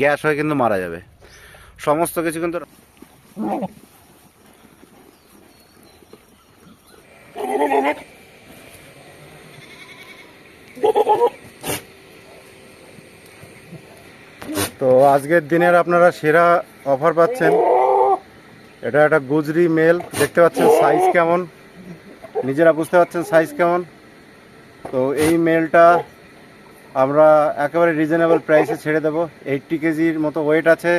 Gas হয়ে কিন্তু মারা যাবে। সমস্ত কিছু কিন্তু তো আজকের দিনের আপনারা সেরা অফার পাচ্ছেন। এটা একটা গুজরি মেল, দেখতে পাচ্ছেন সাইজ কেমন? নিজেরা বুঝতে পারছেন সাইজ কেমন? তো এই মেলটা আমরা একেবারে রিজনেবল প্রাইসে ছেড়ে দেবো। এইটটি কেজির মতো ওয়েট আছে।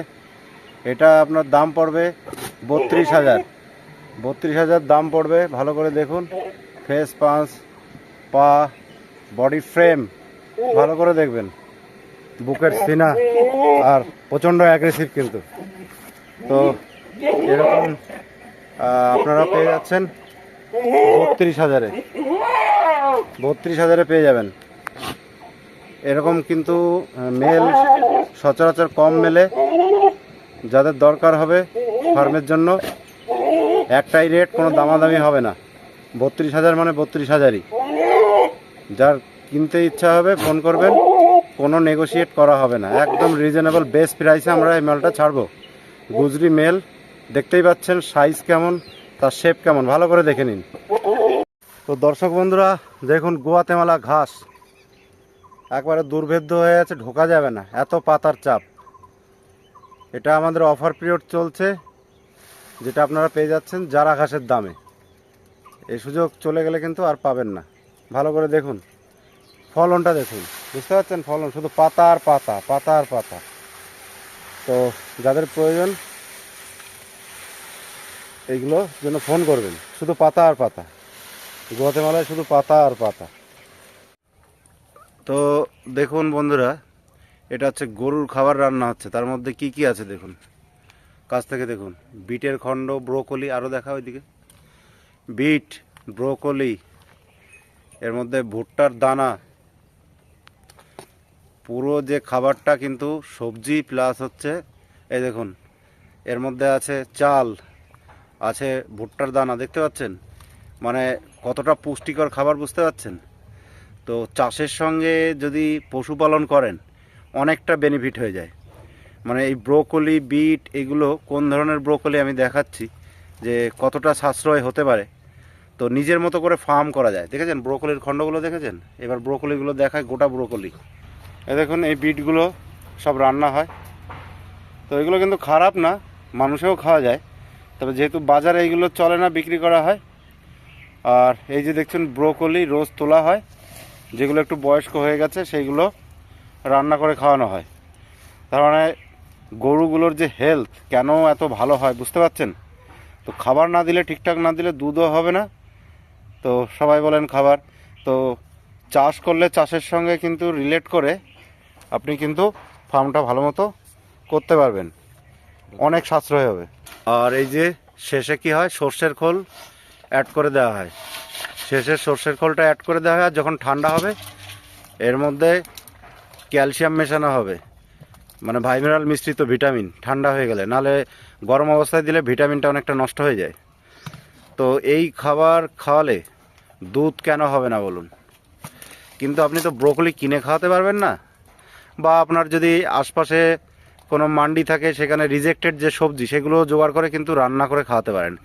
এটা আপনার দাম পড়বে বত্রিশ হাজার। বত্রিশ হাজার দাম পড়বে, ভালো করে দেখুন। ফেস পাঁচ পা বডি ফ্রেম ভালো করে দেখবেন। বুকের সিনা আর প্রচণ্ড অ্যাগ্রেসিভ কিন্তু। তো এরকম আপনারা পেয়ে যাচ্ছেন বত্রিশ হাজারে। বত্রিশ হাজারে পেয়ে যাবেন। এরকম কিন্তু মেল সচরাচর কম মেলে। যাদের দরকার হবে ফার্মের জন্য, একটাই রেট কোনো দামাদামি হবে না। বত্রিশ হাজার মানে বত্রিশ হাজারই। যার কিনতে ইচ্ছা হবে ফোন করবেন। কোনো নেগোশিয়েট করা হবে না। একদম রিজনেবল বেস্ট প্রাইসে আমরা এই মালটা ছাড়বো। গুজরি মেল দেখতেই পাচ্ছেন সাইজ কেমন, তার শেপ কেমন। ভালো করে দেখে নিন। তো দর্শক বন্ধুরা, দেখুন গোয়াতেমালা ঘাস। একবারে দুর্ভেদ্য হয়ে আছে, ঢোকা যাবে না। এত পাতার চাপ। এটা আমাদের অফার পিরিয়ড চলছে, যেটা আপনারা পেয়ে যাচ্ছেন জারা ঘাসের দামে। এই সুযোগ চলে গেলে কিন্তু আর পাবেন না। ভালো করে দেখুন। ফলনটা দেখুন। বুঝতে পারছেন ফলন? শুধু পাতা আর পাতা পাতা আর পাতা। তো যাদের প্রয়োজন এইগুলো জন্য ফোন করবেন। শুধু পাতা আর পাতা। গুয়াতেমালায় শুধু পাতা আর পাতা। তো দেখুন বন্ধুরা, এটা হচ্ছে গরুর খাবার রান্না হচ্ছে। তার মধ্যে কি কি আছে দেখুন? কাছ থেকে দেখুন। বিটের খণ্ড, ব্রোকলি আরও দেখা ওইদিকে। বিট, ব্রোকলি, এর মধ্যে ভুট্টার দানা। পুরো যে খাবারটা কিন্তু সবজি প্লাস হচ্ছে, এই দেখুন, এর মধ্যে আছে চাল, আছে ভুট্টার দানা, দেখতে পাচ্ছেন? মানে কতটা পুষ্টিকর খাবার বুঝতে পারছেন? তো চাষের সঙ্গে যদি পশুপালন করেন, অনেকটা বেনিফিট হয়ে যায়। মানে এই ব্রোকলি, বিট এগুলো কোন ধরনের ব্রোকলি আমি দেখাচ্ছি, যে কতটা সাশ্রয় হতে পারে, তো নিজের মতো করে ফার্ম করা যায়। দেখেছেন ব্রোকলির খণ্ডগুলো দেখেছেন? এবার ব্রোকলিগুলো দেখায় গোটা ব্রোকলি। এ দেখুন, এই বিটগুলো সব রান্না হয়। তো এগুলো কিন্তু খারাপ না, মানুষেও খাওয়া যায়। তবে যেহেতু বাজারে এইগুলো চলে না, বিক্রি করা হয়, আর এই যে দেখছেন ব্রোকলি, রোজ তোলা হয়। যেগুলো একটু বয়স্ক হয়ে গেছে, সেইগুলো রান্না করে খাওয়ানো হয়। তার মানে গরুগুলোর যে হেলথ কেন এত ভালো হয় বুঝতে পারছেন? তো খাবার না দিলে, ঠিকঠাক না দিলে দুধও হবে না। তো সবাই বলেন খাবার। তো চাষ করলে চাষের সঙ্গে কিন্তু রিলেট করে আপনি কিন্তু ফার্মটা ভালো মতো করতে পারবেন। অনেক সাশ্রয় হবে। আর এই যে শেষে কি হয়? সর্ষের খোল অ্যাড করে দেওয়া হয়। শেষে সর্ষের খোলটা অ্যাড করে দেওয়া হয় যখন ঠান্ডা হবে, এর মধ্যে ক্যালসিয়াম মেশানো হবে। মানে ভাইমিনাল মিশ্রিত ভিটামিন, ঠান্ডা হয়ে গেলে। নালে গরম অবস্থায় দিলে ভিটামিনটা অনেকটা নষ্ট হয়ে যায়। তো এই খাবার খাওয়ালে দুধ কেন হবে না বলুন? কিন্তু আপনি তো ব্রোকলি কিনে খাওয়াতে পারবেন না। বা আপনার যদি আশপাশে কোনো মান্ডি থাকে, সেখানে রিজেক্টেড যে সবজি সেগুলো জোগাড় করে কিন্তু রান্না করে খাওয়াতে পারেন।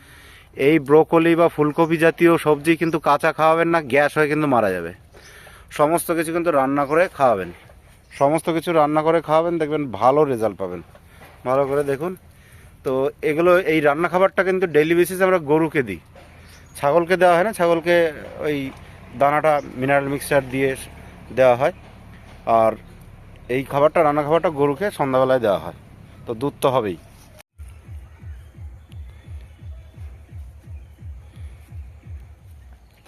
এই ব্রোকলি বা ফুলকপি জাতীয় সবজি কিন্তু কাঁচা খাওয়াবেন না, গ্যাস হয়ে কিন্তু মারা যাবে। সমস্ত কিছু কিন্তু রান্না করে খাওয়াবেন। সমস্ত কিছু রান্না করে খাওয়াবেন, দেখবেন ভালো রেজাল্ট পাবেন। ভালো করে দেখুন। তো এগুলো, এই রান্না খাবারটা কিন্তু ডেইলি বেসিসে আমরা গরুকে দিই। ছাগলকে দেওয়া হয় না, ছাগলকে ওই দানাটা মিনারেল মিক্সচার দিয়ে দেওয়া হয়। আর এই খাবারটা, রান্না খাবারটা গরুকে সন্ধ্যাবেলায় দেওয়া হয়। তো দুধ তো হবেই।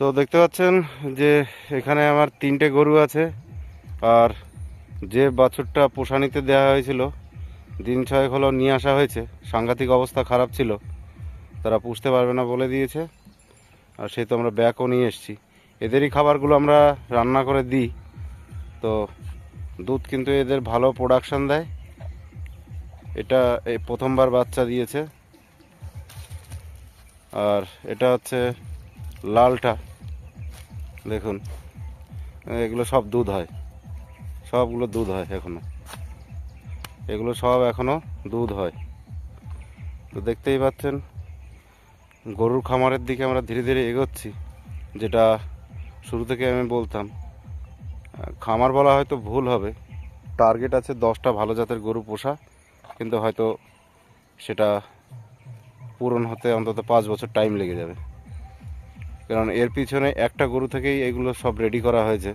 তো দেখতে পাচ্ছেন যে এখানে আমার তিনটে গরু আছে, আর যে বাছুরটা পোষানিতে দেওয়া হয়েছিল, দিন ছয়েক হলো নিয়ে আসা হয়েছে, সাংঘাতিক অবস্থা খারাপ ছিল, তারা পুষতে পারবে না বলে দিয়েছে, আর সে তো আমরা ব্যাকও নিয়ে এসেছি। এদেরই খাবারগুলো আমরা রান্না করে দিই, তো দুধ কিন্তু এদের ভালো প্রোডাকশান দেয়, এটা এই প্রথমবার বাচ্চা দিয়েছে, আর এটা হচ্ছে লালটা। দেখুন, এগুলো সব দুধ হয়। সবগুলো দুধ হয় এখনও। এগুলো সব এখনও দুধ হয়। তো দেখতেই পাচ্ছেন, গরুর খামারের দিকে আমরা ধীরে ধীরে এগোচ্ছি, যেটা শুরু থেকে আমি বলতাম। খামার বলা হয়তো ভুল হবে। টার্গেট আছে দশটা ভালো জাতের গরু পোষা, কিন্তু হয়তো সেটা পূরণ হতে অন্তত পাঁচ বছর টাইম লেগে যাবে। কারণ এর পিছনে একটা গরু থেকেই এগুলো সব রেডি করা হয়েছে।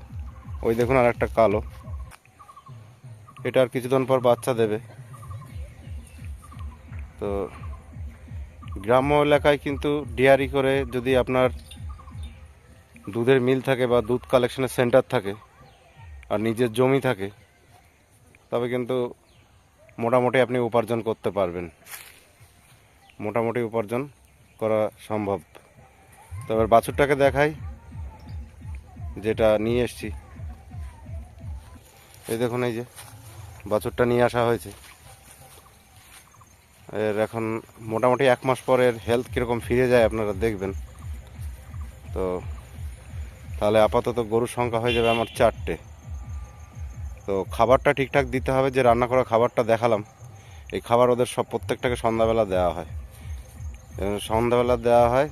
ওই দেখুন আর একটা কালো। এটা আর কিছুদিন পর বাচ্চা দেবে। তো গ্রাম্য এলাকায় কিন্তু ডেয়ারি করে যদি আপনার দুধের মিল থাকে বা দুধ কালেকশনের সেন্টার থাকে আর নিজের জমি থাকে, তবে কিন্তু মোটামুটি আপনি উপার্জন করতে পারবেন। মোটামুটি উপার্জন করা সম্ভব। তো এবার বাছুরটাকে দেখাই, যেটা নিয়ে এসছি। এই দেখুন, এই যে বাছুরটা নিয়ে আসা হয়েছে। এর এখন মোটামুটি এক মাস পর এর হেলথ কীরকম ফিরে যায় আপনারা দেখবেন। তো তাহলে আপাতত গরুর সংখ্যা হয়ে যাবে আমার চারটে। তো খাবারটা ঠিকঠাক দিতে হবে, যে রান্না করা খাবারটা দেখালাম। এই খাবার ওদের সব প্রত্যেকটাকে সন্ধ্যাবেলা দেওয়া হয়। সন্ধ্যাবেলা দেওয়া হয়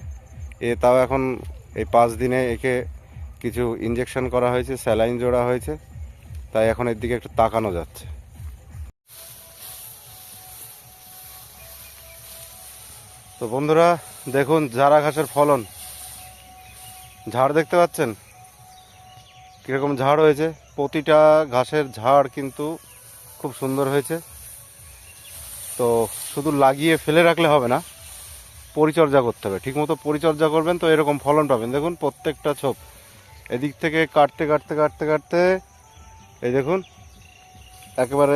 এ তাও এখন এই পাঁচ দিনে একে কিছু ইঞ্জেকশন করা হয়েছে স্যালাইন জোড়া হয়েছে, তাই এখন এর দিকে একটু তাকানো যাচ্ছে। তো বন্ধুরা, দেখুন জারা ঘাসের ফলন। ঝাড় দেখতে পাচ্ছেন? কীরকম ঝাড় হয়েছে? প্রতিটা ঘাসের ঝাড় কিন্তু খুব সুন্দর হয়েছে। তো শুধু লাগিয়ে ফেলে রাখলে হবে না। পরিচর্যা করতে হবে। ঠিকমতো পরিচর্যা করবেন তো এরকম ফলন পাবেন। দেখুন, প্রত্যেকটা ছোপ। এদিক থেকে কাটতে কাটতে কাটতে কাটতে, এই দেখুন, একেবারে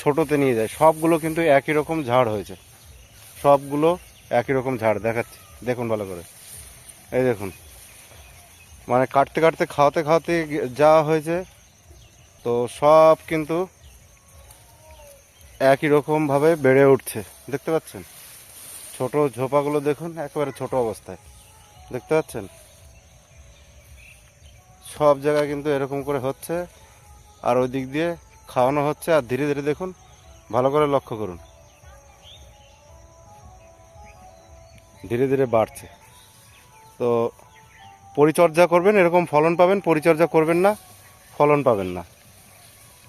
ছোটোতে নিয়ে যায়। সবগুলো কিন্তু একই রকম ঝাড় হয়েছে। সবগুলো একই রকম ঝাড় দেখাচ্ছি। দেখুন ভালো করে। এই দেখুন মানে কাটতে কাটতে, খাওয়াতে খাওয়াতে যা হয়েছে, তো সব কিন্তু একই রকমভাবে বেড়ে উঠছে। দেখতে পাচ্ছেন? ছোট ঝোপাগুলো দেখুন, একেবারে ছোট অবস্থায়। দেখতে পাচ্ছেন? সব জায়গায় কিন্তু এরকম করে হচ্ছে, আর ওই দিক দিয়ে খাওয়ানো হচ্ছে, আর ধীরে ধীরে দেখুন, ভালো করে লক্ষ্য করুন। ধীরে ধীরে বাড়ছে। তো পরিচর্যা করবেন, এরকম ফলন পাবেন, পরিচর্যা করবেন না, ফলন পাবেন না।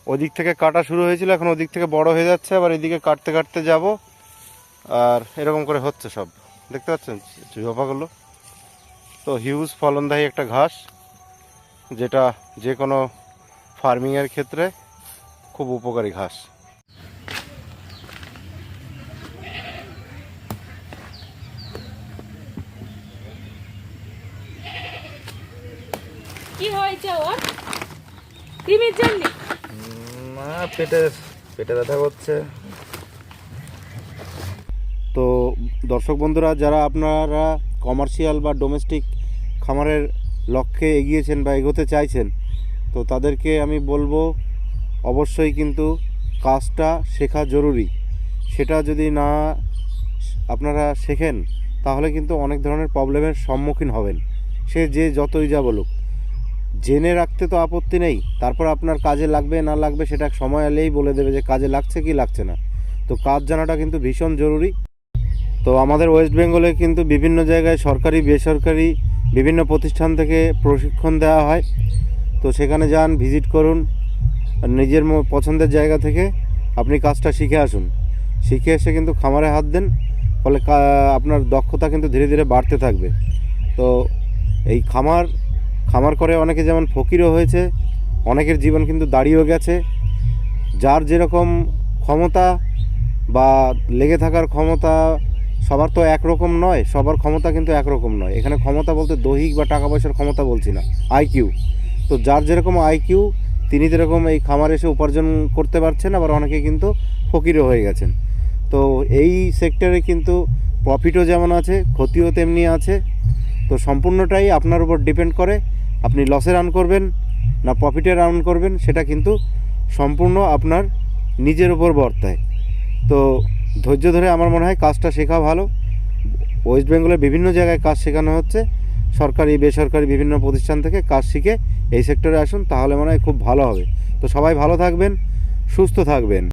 ওদিক থেকে কাটা শুরু হয়েছিল, এখন ওদিক থেকে বড় হয়ে যাচ্ছে, আবার এদিকে কাটতে কাটতে যাব। আর এরকম করে হচ্ছে সব। দেখতে পাচ্ছেন? ঝোপাগুলো তো হিউজ ফলনদায়ী একটা ঘাস যেটা যে কোনো ফার্মিংয়ের ক্ষেত্রে খুব উপকারী ঘাস। কি হয়েছে ওর? কৃমির জন্য? না পেটে পেটে ব্যথা করছে। দর্শক বন্ধুরা, যারা আপনারা কমার্শিয়াল বা ডোমেস্টিক খামারের লক্ষ্যে এগিয়েছেন বা এগোতে চাইছেন, তো তাদেরকে আমি বলব, অবশ্যই কিন্তু কাজটা শেখা জরুরি। সেটা যদি না আপনারা শেখেন, তাহলে কিন্তু অনেক ধরনের প্রবলেমের সম্মুখীন হবেন। সে যে যতই যা বলুক। জেনে রাখতে তো আপত্তি নেই, তারপর আপনার কাজে লাগবে, না লাগবে, সেটা সময় এলেই বলে দেবে যে কাজে লাগছে কি লাগছে না। তো কাজ জানাটা কিন্তু ভীষণ জরুরি। তো আমাদের ওয়েস্ট বেঙ্গলে কিন্তু বিভিন্ন জায়গায় সরকারি, বেসরকারি বিভিন্ন প্রতিষ্ঠান থেকে প্রশিক্ষণ দেওয়া হয়। তো সেখানে যান, ভিজিট করুন, নিজের পছন্দের জায়গা থেকে আপনি কাজটা শিখে আসুন। শিখে এসে কিন্তু খামারে হাত দেন, ফলে আপনার দক্ষতা কিন্তু ধীরে ধীরে বাড়তে থাকবে। তো এই খামার খামার করে অনেকে যেমন ফকিরও হয়েছে, অনেকের জীবন কিন্তু দাঁড়িয়েও গেছে। যার যেরকম ক্ষমতা বা লেগে থাকার ক্ষমতা সবার তো একরকম নয়, সবার ক্ষমতা কিন্তু একরকম নয়। এখানে ক্ষমতা বলতে দৈহিক বা টাকা পয়সার ক্ষমতা বলছি না আইকিউ তো যার যেরকম আইকিউ তিনি যেরকম এই খামার এসে উপার্জন করতে পারছেন, আবার অনেকে কিন্তু ফকিরও হয়ে গেছেন। তো এই সেক্টরে কিন্তু প্রফিটও যেমন আছে, ক্ষতিও তেমনি আছে। তো সম্পূর্ণটাই আপনার উপর ডিপেন্ড করে, আপনি লসে রান করবেন না প্রফিটে রান করবেন, সেটা কিন্তু সম্পূর্ণ আপনার নিজের উপর বর্তায়। তো ধৈর্য ধরে আমার মনে হয় কাজটা শেখা ভালো। ওয়েস্ট বেঙ্গলের বিভিন্ন জায়গায় কাজ শেখানো হচ্ছে। সরকারি, বেসরকারি বিভিন্ন প্রতিষ্ঠান থেকে কাজ শিখে এই সেক্টরে আসুন, তাহলে মনে হয় খুব ভালো হবে। তো সবাই ভালো থাকবেন, সুস্থ থাকবেন।